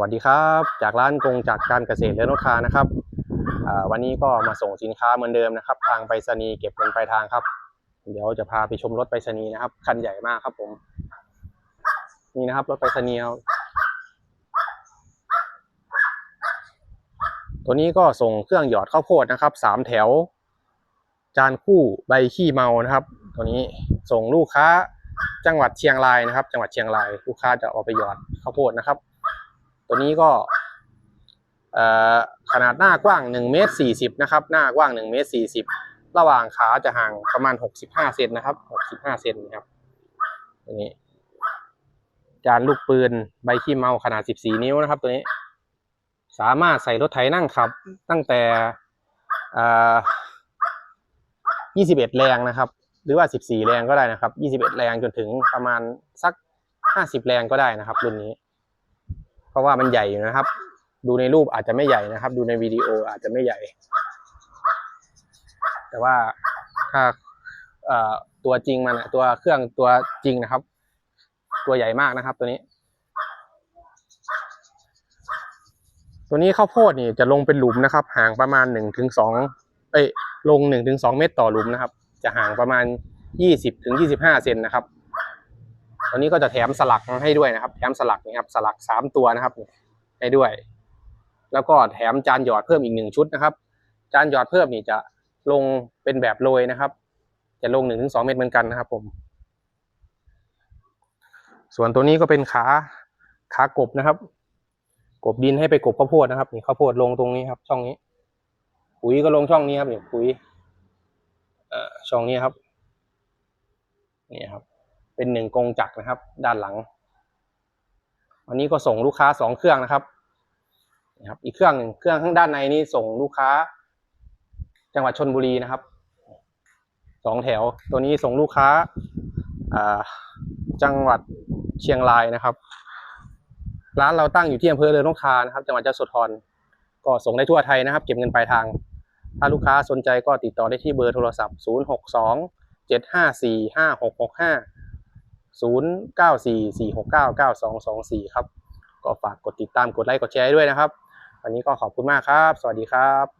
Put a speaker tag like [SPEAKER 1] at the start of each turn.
[SPEAKER 1] วัสดีครับ จากร้านกงจากการเกษตรและนกค้านะครับวันนี้ก็มาส่งสินค้าเหมือนเดิมนะครับ ทางไปรษณีย์เก็บเงินปลายทางครับ เดี๋ยวจะพาไปชมรถไปรษณีย์นะครับ คันใหญ่มากครับผม นี่นะครับรถไปรษณีย์ตัวนี้ก็ส่งเครื่องหยอดข้าวโพดนะครับสามแถว จานคู่ใบขี้เมานะครับ ตัวนี้ส่งลูกค้าจังหวัดเชียงรายนะครับ จังหวัดเชียงราย ลูกค้าจะเอาไปหยอดข้าวโพดนะครับ ตัวนี้ก็ขนาดหน้ากว้าง1เมตร40นะครับ หน้ากว้าง1เมตร40 ระหว่างขาจะห่างประมาณ 65เซนนะครับ65เซนนะครับตัวนี้ จานลูกปืนใบขี้เมาขนาด 14 นิ้วนะครับ ตัวนี้ สามารถใส่รถไถนั่งขับ ตั้งแต่เอ่อ21 แรงนะครับ หรือว่า 14 แรงก็ได้นะครับ 21 แรงจนถึงประมาณสัก 50 แรงก็ได้นะครับ รุ่นนี้ ราะว่ามันใหญ่อยู่นะครับ ดูในรูปอาจจะไม่ใหญ่นะครับ ดูในวิดีโออาจจะไม่ใหญ่ แต่ว่าถ้าตัวจริงมันตัวเครื่องตัวจริงนะครับ ตัวใหญ่มากนะครับ ตัวนี้ ตัวนี้ข้าวโพดนี่จะลงเป็นหลุมนะครับ ห่างประมาณหนึ่งถึงสองเอ้ยลงหนึ่งถึงสองเมตรต่อหลุมนะครับ จะห่างประมาณยี่สิบถึงยี่สิบห้าเซนนะครับ ตอนนี้ก็จะแถมสลักให้ด้วยนะครับ แถมสลักนี่ครับสลักสามตัวนะครับให้ด้วย แล้วก็แถมจานหยอดเพิ่มอีกหนึ่งชุดนะครับ จานหยอดเพิ่มนี่จะลงเป็นแบบโรยนะครับ จะลงหนึ่งถึงสองเมตรเหมือนกันนะครับ ผม ส่วนตัวนี้ก็เป็นขาขากบนะครับ กบดินให้ไปกบข้าวโพดนะครับนี่ข้าวโพดลงตรงนี้ครับ ช่องนี้ ปุ๋ยก็ลงช่องนี้ครับนี่ปุ๋ยเอ่อช่องนี้ครับนี่ครับ เป็นหนึ่งกงจักรนะครับ ด้านหลัง วันนี้ก็ส่งลูกค้าสองเครื่องนะครับนะครับอีกเครื่องหนึ่งเครื่องข้างด้านในนี่ส่งลูกค้า จังหวัดชนบุรีนะครับสองแถวตัวนี้ส่งลูกค้าจังหวัดเชียงรายนะครับ ร้านเราตั้งอยู่ที่อำเภอเรือนนกทานะครับ จังหวัดยโสธรก็ส่งได้ทั่วไทยนะครับ เก็บเงินปลายทาง ถ้าลูกค้าสนใจก็ติดต่อได้ที่เบอร์โทรศัพท์ 0 6 2 0 9 4 4 6 9 9 2 2 4 ครับ ก็ฝากกดติดตามกดไลค์กดแชร์ด้วยนะครับ วันนี้ก็ขอบคุณมากครับ สวัสดีครับ